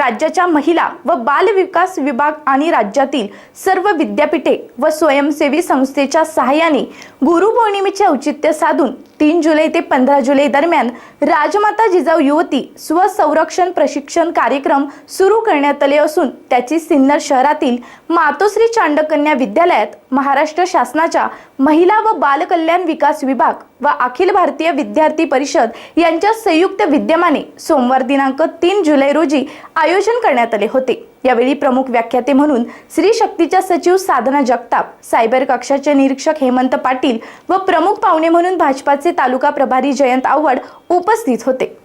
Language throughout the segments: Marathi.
राज्याच्या महिला व बाल विकास विभाग आणि राज्यातील सर्व विद्यापीठे व स्वयंसेवी संस्थेच्या सहाय्याने गुरुपौर्णिमेचे औचित्य साधून तीन जुलै ते पंधरा जुलै दरम्यान राजमाता जिजाऊ युवती स्वसंरक्षण प्रशिक्षण कार्यक्रम सुरू करण्यात आले असून त्याची सिन्नर शहरातील मातोश्री चांडकन्या विद्यालयात महाराष्ट्र शासनाच्या महिला व बालकल्याण विकास विभाग व अखिल भारतीय विद्यार्थी परिषद यांच्या संयुक्त विद्यमाने सोमवार दिनांक तीन जुलै रोजी आयोजन करण्यात आले होते. यावेळी प्रमुख व्याख्याते म्हणून श्री शक्तीच्या सचिव साधना जगताप सायबर कक्षाचे निरीक्षक हेमंत पाटील व प्रमुख पाहुणे म्हणून भाजपाचे तालुका प्रभारी जयंत आव्हाड उपस्थित होते.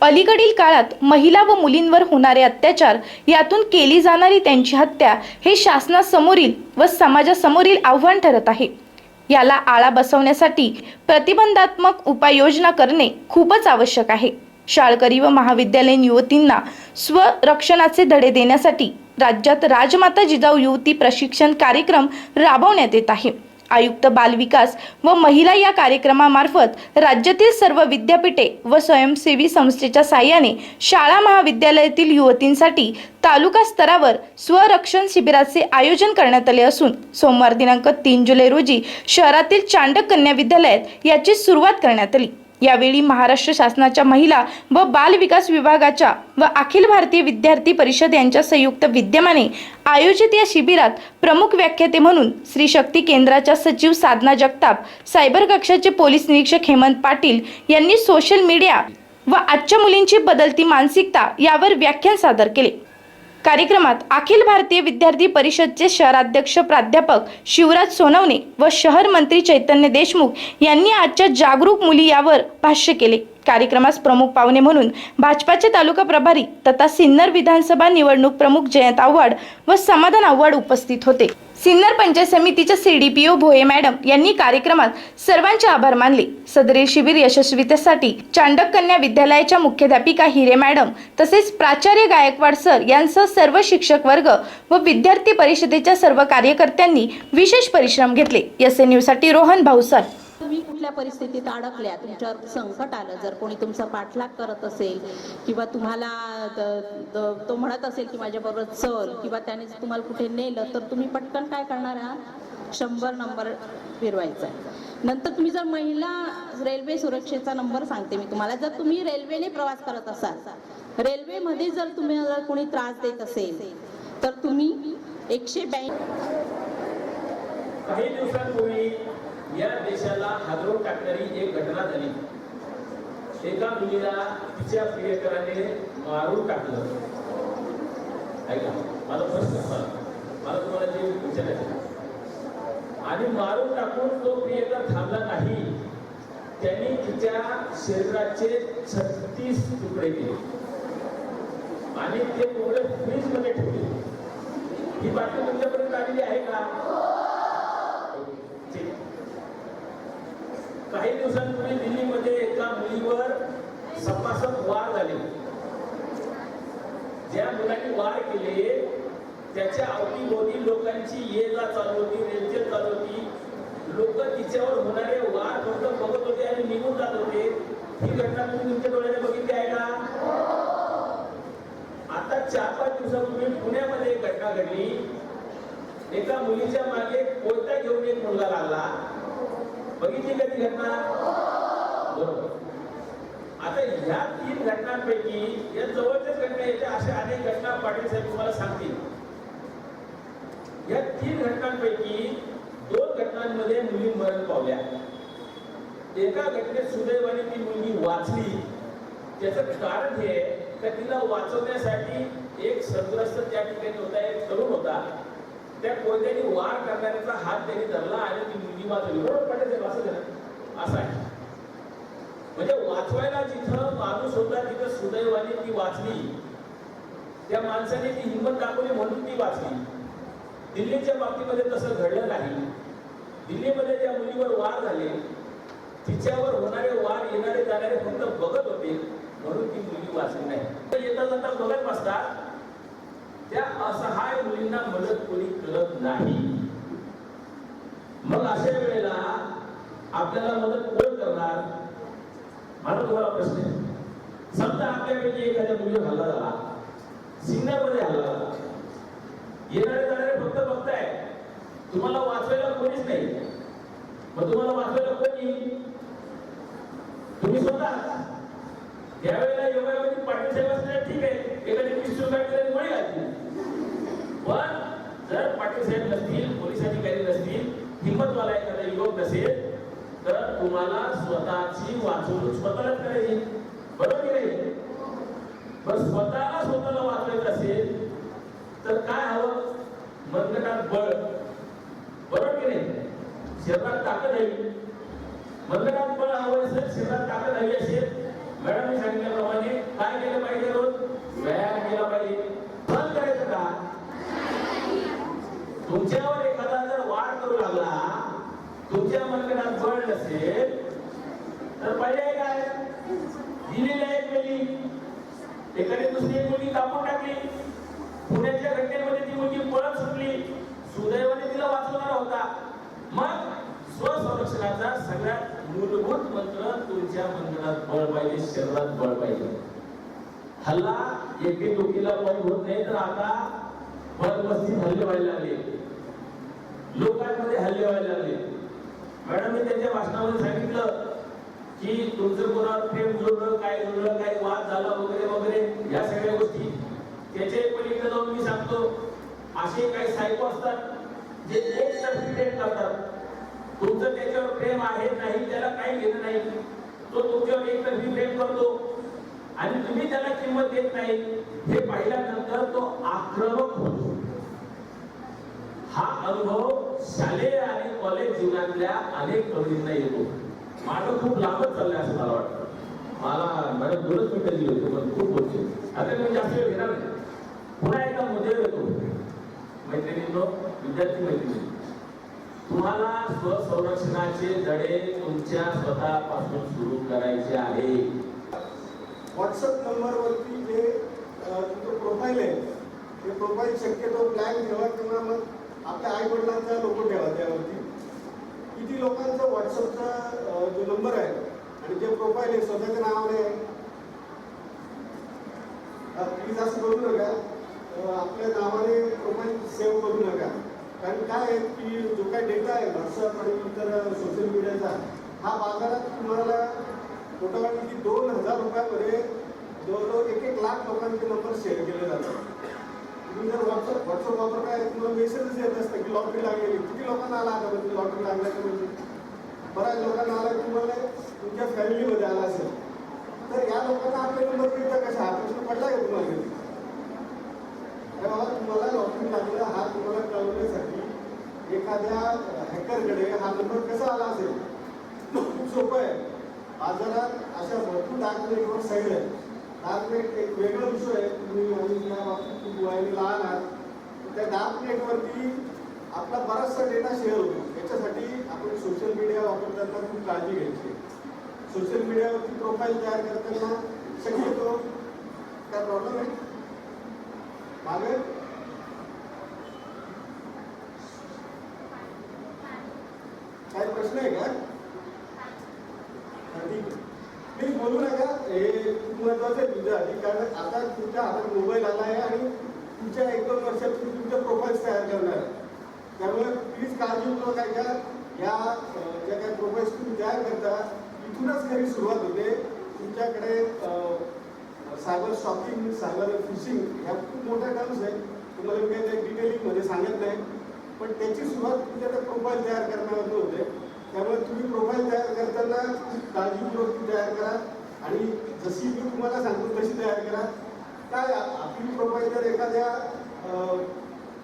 अलीकडील काळात महिला व मुलींवर होणारे अत्याचार यातून केली जाणारी त्यांची हत्या हे शासनासमोरील व समाजासमोरील आव्हान ठरत आहे. याला आळा बसवण्यासाठी प्रतिबंधात्मक उपाययोजना करणे खूपच आवश्यक आहे. शाळकरी व महाविद्यालयीन युवतींना स्वरक्षणाचे धडे देण्यासाठी राज्यात राजमाता जिजाऊ युवती प्रशिक्षण कार्यक्रम राबवण्यात येत आहे. आयुक्त बालविकास व महिला या कार्यक्रमामार्फत राज्यातील सर्व विद्यापीठे व स्वयंसेवी संस्थेच्या साहाय्याने शाळा महाविद्यालयातील युवतींसाठी तालुका स्तरावर स्वरक्षण शिबिराचे आयोजन करण्यात आले असून सोमवार दिनांक तीन जुलै रोजी शहरातील चांडक कन्या विद्यालयात याची सुरुवात करण्यात आली. यावेळी महाराष्ट्र शासनाच्या महिला व बाल विकास विभागाच्या व अखिल भारतीय विद्यार्थी परिषद यांच्या संयुक्त विद्यमाने आयोजित या शिबिरात प्रमुख व्याख्याते म्हणून श्री शक्ती केंद्राच्या सचिव साधना जगताप सायबर कक्षाचे पोलीस निरीक्षक हेमंत पाटील यांनी सोशल मीडिया व आजच्या मुलींची बदलती मानसिकता यावर व्याख्यान सादर केले. कार्यक्रमात अखिल भारतीय विद्यार्थी परिषदचे शहराध्यक्ष प्राध्यापक शिवराज सोनवणे व शहर मंत्री चैतन्य देशमुख यांनी आजच्या जागरूक मुली यावर भाष्य केले. कार्यक्रमास प्रमुख पाहुणे म्हणून भाजपाचे तालुका प्रभारी तथा सिन्नर विधानसभा निवडणूक प्रमुख जयंत आव्हाड व समाधान आव्हाड उपस्थित होते. सिन्नर पंचायत समितीच्या C D P O Bhoye madam यांनी कार्यक्रमात सर्वांचे आभार मानले. सदरील शिबिर यशस्वीतेसाठी चांडक कन्या विद्यालयाच्या मुख्याध्यापिका हिरे मॅडम तसेच प्राचार्य गायकवाड सर यांसह सर्व शिक्षक वर्ग व विद्यार्थी परिषदेच्या सर्व कार्यकर्त्यांनी विशेष परिश्रम घेतले. एस एनसाठी रोहन भाऊसर. कुठल्या परिस्थितीत अडकल्या? तुमच्यावर संकट आलं. जर कोणी तुमचा पाठलाग करत असेल किंवा तुम्हाला द- द- तो म्हणत असेल की माझ्याबरोबर चल किंवा त्याने तुम्हाला कुठे नेलं तर तुम्ही पटकन काय करणार आहात? शंभर नंबर फिरवायचा आहे. नंतर तुम्ही जर महिला रेल्वे सुरक्षेचा नंबर सांगते मी तुम्हाला. जर तुम्ही रेल्वेने प्रवास करत असाल रेल्वेमध्ये जर तुम्हाला कोणी त्रास देत असेल तर तुम्ही एकशे ब्याऐंशी काही दिवसांपूर्वी या देशाला हादरून टाकणारी एक घटना झाली. एका मुलीला तिच्या प्रियकराने मारून टाकलं. ऐका मला प्रश्न मला तुम्हाला जे विचारायचं आणि मारून टाकून तो प्रियकर थांबला नाही. त्यांनी तिच्या शरीराचे छत्तीस तुकडे केले. आणि ते तुकडे फ्रीजमध्ये ठेवले. ही बातमी तुमच्यापर्यंत आलेली आहे का? काही दिवसांपूर्वी दिल्लीमध्ये एका मुलीवर सपासप वार झाले. ज्या मुलांनी वार केले त्याच्या अवतीभोवती लोकांची ये जा चालू होती रेलचेल चालू होती. लोक तिच्यावर होणारे वार फक्त बघत होते आणि निघून जात होते. ही घटना तुम्ही तुमच्या डोळ्याने बघितली आहे का? आता चार पाच दिवसापूर्वी पुण्यामध्ये एक घटना घडली. एका मुलीच्या मागे कोयता घेऊन एक मुलगा लागला. बघितली का ती घटना? बरोबर. आता ह्या तीन घटनांपैकी या जवळच्याच घटना याच्या अशा अनेक घटना पाटील साहेब तुम्हाला सांगतील. या तीन घटनांपैकी दोन घटनांमध्ये मुली मरण पावल्या. एका घटनेत सुदैवाने ती मुलगी वाचली. त्याचं कारण हे का तिला वाचवण्यासाठी एक सदग्रस्त त्या ठिकाणी होता एक तरुण होता. त्या कोयत्याने वार करणाऱ्याचा हात त्यांनी धरला आणि ती मुलगी वाचवली बरोबर पटेल साहेब असं झालं असं आहे. म्हणजे वाचवायला जिथं माणूस होता तिथं सुदैवाने ती वाचली. त्या माणसाने ती हिंमत दाखवली म्हणून ती वाचली. दिल्लीच्या बाबतीमध्ये तसं घडलं नाही. दिल्लीमध्ये ज्या मुलीवर वार झाले तिच्यावर होणारे वार येणारे जाणारे फक्त बघत होते म्हणून ती मुलगी वाचली नाही. तर येता जाता बघत बसतात. त्या असहाय मुलींना मदत कोणी करत नाही. मग अशा वेळेला आपल्याला मदत कोण करणार? मला तुम्हाला प्रश्न आहे. समजा आपल्यापैकी एखाद्या मुलीवर हल्ला झाला. सिंगापूरमध्ये हल्ला झाला. येणारे जाणारे फक्त बघताय. तुम्हाला वाचवायला कोणीच नाही. मग तुम्हाला वाचवायला कोणी येईल? तुम्ही स्वतः. यावेळेला योगायोगी पाटील साहेब असले ठीक आहे एखादी वीस काढलेली मळी घालतील. पण जर पाटील साहेब नसतील पोलीस अधिकारी नसतील हिंमतवाला एखादा युवक नसेल तर तुम्हाला स्वतःची वाचवणूक स्वतःलाच करायची बरोबर की नाही? पण स्वतःला स्वतःला वाचवायचं असेल तर काय हवं? मंदकात बळ. बरोबर की नाही? शरीरात ताकद हवी. मंदकात बळ हवं असेल शरीरात ताकद हवी असेल मॅडम सांगितल्याप्रमाणे काय केलं पाहिजे रोज? व्यायाम केला पाहिजे. फल करायचं का? तुमच्यावर एखादा जर वाढ करू लागला तुमच्या मनगटात बळ नसेल तर पर्याय काय? दिलेली एक मुली. एखादी दुसरी एक मुलगी कापून टाकली. पुण्याच्या घटनेमध्ये ती मुलगी पळत सुटली. सुदैवाने तिला वाचवणार होता. मग स्वसंरक्षणाचा सगळ्यात मूलभूत मंत्र तुमच्या मंदिरात बळ पाहिजे शरीरात बळ पाहिजे. हल्ला एके दुखीला बळ होत नाही तर आता बदमस्तीत हल्ले व्हायला लागले. लोकांमध्ये हल्ले व्हायला लागले. मॅडम मी त्यांच्या भाषणामध्ये सांगितलं की तुमचं कोणावर प्रेम जोडलं काय जोडलं काय वाद झाला वगैरे वगैरे या सगळ्या गोष्टी. त्याच्या पलीकडे जाऊन मी सांगतो असे काही सायको असतात जे एक सर्टिफिकेट करतात. तुमचं त्याच्यावर प्रेम आहे नाही त्याला काही घेणं नाही. तो तुमच्यावर एकतर्फी प्रेम करतो आणि तुम्ही त्याला किंमत देत नाही हे पाहिल्यानंतर तो आक्रमक होतो. हा अनुभव शालेय आणि कॉलेज जीवनातल्या अनेक कवींना येतो. माझं खूप लांबच चाललंय असं मला वाटतं. मला मॅडम दोनच मिनिटं दिली होती पण खूप बोलते आता मी जास्त वेळ घेणार नाही. पुन्हा एकदा मुद्द्यावर येतो मैत्रिणींनो विद्यार्थी मैत्रिणी. तुम्हाला स्वसंरक्षणाचे धडे तुमच्या स्वतःपासून सुरू करायचे आहे. व्हॉट्सअप नंबरवरती जे तुमचं प्रोफाईल आहे ते प्रोफाईल शक्यतो ब्लँक ठेवा किंवा मग आपल्या आई वडिलांचा लोगो ठेवा त्यावरती. किती लोकांचा व्हॉट्सअपचा जो नंबर आहे आणि जे प्रोफाईल आहे स्वतःच्या नावाने आहे. प्लीज असं करू नका. आपल्या नावाने प्रोफाईल सेव्ह करू नका. कारण काय आहे की जो काय डेटा आहे व्हॉट्सअप आणि इतर सोशल मीडियाचा हा बाजारात तुम्हाला कोटा वाटतं की दोन हजार रुपयामध्ये जवळजवळ एक एक लाख लोकांचे नंबर शेअर केले जातात. तुम्ही जर व्हॉट्सअप व्हॉट्सअप वापरताय तुम्हाला मेसेजच येत असतं की लॉटरी लागलेली किती लोकांना आला आता म्हणजे लॉटरी लागल्याचं म्हणजे? बऱ्याच लोकांना आला तुम्हाला तुमच्या फॅमिलीमध्ये आला असेल. तर या लोकांना आपले नंबर मिळतं कशा हा प्रश्न पडला का तुम्हाला? कधी बाबा तुम्हाला लॉटरी लागला हा तुम्हाला कळवण्यासाठी एखाद्या हॅकरकडे हा नंबर कसा आला असेल? खूप सोपं आहे. बाजारात अशा भरपूर डार्क नेटवर्क साईड आहे डार्क नेट एक वेगळा विषय आहे. तुम्ही आणि या बाबतीत तुम्ही वयाने लहान आहात. त्या डार्क नेटवरती आपला बराचसा डेटा शेअर होतो. याच्यासाठी आपण सोशल मीडिया वापरताना खूप काळजी घ्यायची. सोशल मीडियावरती प्रोफाईल तयार करताना शक्यतो काय प्रॉब्लेम आहे मागे. काही प्रश्न आहे का? ठीक आहे. प्लीज बोलू नका. हे खूप महत्वाचं आहे तुमच्यासाठी कारण आता तुमच्या हातात मोबाईल आला आहे आणि तुमच्या एक दोन वर्षात तुम्ही तुमच्या प्रोफाईल्स तयार करणार आहे. त्यामुळे प्लीज काळजीपूर्वक काय घ्या या ज्या काही प्रोफाईल्स तुम्ही तयार करता इथूनच खरी सुरुवात होते. तुमच्याकडे सायबर शॉपिंग सायबर फिशिंग ह्या खूप मोठ्या टर्म्स आहेत. तुम्हाला मी काही डिटेलिंगमध्ये सांगत नाही. पण त्याची सुरुवात तुमच्या त्या प्रोफाईल तयार करण्यामध्ये होते. त्यामुळे तुम्ही प्रोफाईल तयार करताना काळजीपूर्वक ती तयार करा. आणि जशी मी तुम्हाला सांगतो तशी तयार करा. काय आपली प्रोफाईल जर एखाद्या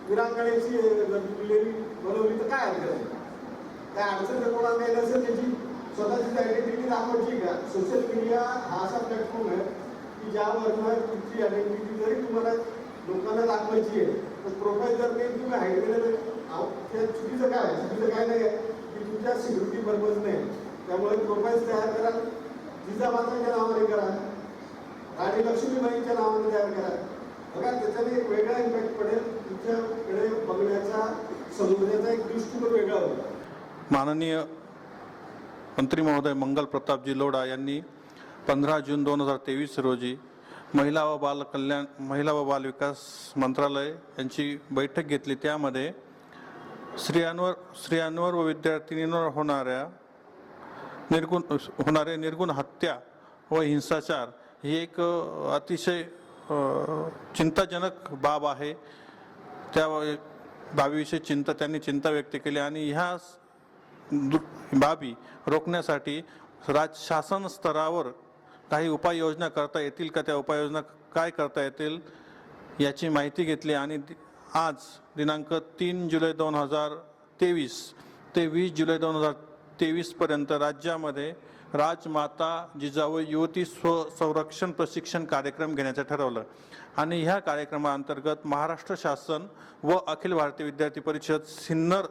विरांगणेची दिलेली बनवली तर काय अडचण आहे? काय अडचण जर कोणाला नाही नसेल त्याची स्वतःची आयडेंटिटी दाखवायची का? सोशल मीडिया हा असा प्लॅटफॉर्म आहे. की ज्यावर तुमची आयडेंटिटी जरी तुम्हाला लोकांना दाखवायची आहे तर प्रोफाईल जर नाही तुम्ही हाईड त्या चुकीचं काय आहे? चुकीचं काय नाही आहे? की तुमच्या सिक्युरिटी पर्पज नाही त्यामुळे प्रोफाईल तयार करा. जिजामाताच्या नावाने करा. राणी लक्ष्मीबाईंच्या नावाने तयार करा. बघा त्याच्याने एक वेगळा इम्पॅक्ट पडेल. तुमच्याकडे बघण्याचा समुद्राचा एक दृष्टिकोन वेगळा होईल. माननीय मंत्री महोदय मंगल प्रतापजी लोढा यांनी पंधरा जून दोन हजार तेवीस रोजी महिला व बाल कल्याण महिला व बाल विकास मंत्रालय यांची बैठक घेतली. त्यामध्ये स्त्रियांवर स्त्रियांवर व विद्यार्थिनींवर होणाऱ्या निर्गुण होणारे निर्गुण हत्या व हिंसाचार ही एक अतिशय चिंताजनक बाब आहे. त्या बाबीविषयी चिंता त्यांनी चिंता व्यक्त केली आणि ह्या दु- बाबी रोखण्यासाठी राज शासन स्तरावर काही उपाययोजना करता येतील का? त्या उपाययोजना काय करता येतील याची माहिती घेतली आणि आज दिनांक तीन जुलै दोन हजार तेवीस ते वीस जुलै दोन हजार तेवीसपर्यंत राज्यामध्ये राजमाता जिजाऊ युवती स्व संरक्षण प्रशिक्षण कार्यक्रम घेण्याचं ठरवलं. आणि ह्या कार्यक्रमाअंतर्गत महाराष्ट्र शासन व अखिल भारतीय विद्यार्थी परिषद सिन्नर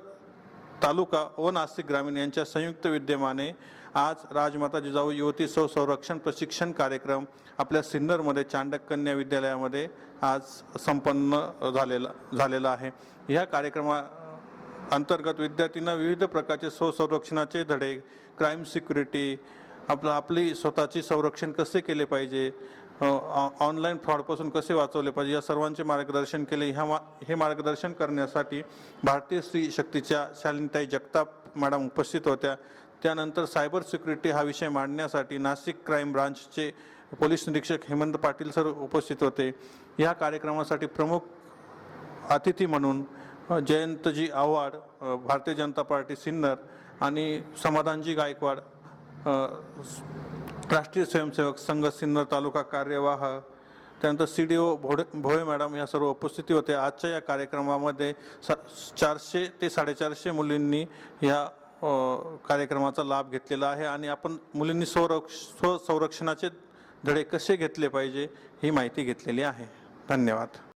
तालुका व नाशिक ग्रामीण यांच्या संयुक्त विद्यमाने आज राजमाता जिजाऊ युवती सौ संरक्षण प्रशिक्षण कार्यक्रम आपल्या सिन्नरमध्ये चांडक कन्या विद्यालयामध्ये आज संपन्न झालेला झालेला आहे. ह्या कार्यक्रमा अंतर्गत विद्यार्थ्यांना विविध प्रकारचे स्वसंरक्षणाचे धडे क्राईम सिक्युरिटी आपलं आपली स्वतःची संरक्षण कसे केले पाहिजे ऑनलाईन फ्रॉडपासून कसे वाचवले पाहिजे? या सर्वांचे मार्गदर्शन केले. ह्या मा हे मार्गदर्शन करण्यासाठी भारतीय स्त्री शक्तीच्या शालिनीताई जगताप मॅडम उपस्थित होत्या. त्यानंतर सायबर सिक्युरिटी हा विषय मांडण्यासाठी नाशिक क्राईम ब्रांचचे पोलीस निरीक्षक हेमंत पाटील सर उपस्थित होते. या कार्यक्रमासाठी प्रमुख अतिथी म्हणून जयंतजी आव्हाड भारतीय जनता पार्टी सिन्नर आणि समाधानजी गायकवाड राष्ट्रीय स्वयंसेवक संघ सिन्नर तालुका कार्यवाह त्यानंतर C D O Bhode Bhole madam या सर्व उपस्थिती होते. आजच्या या कार्यक्रमामध्ये सा चारशे ते साडेचारशे मुलींनी या कार्यक्रमाचा लाभ घेतलेला आहे आणि आपण मुलींनी स्वरक्ष स्वसंरक्षणाचे धडे कसे घेतले पाहिजे ही माहिती घेतलेली आहे. धन्यवाद.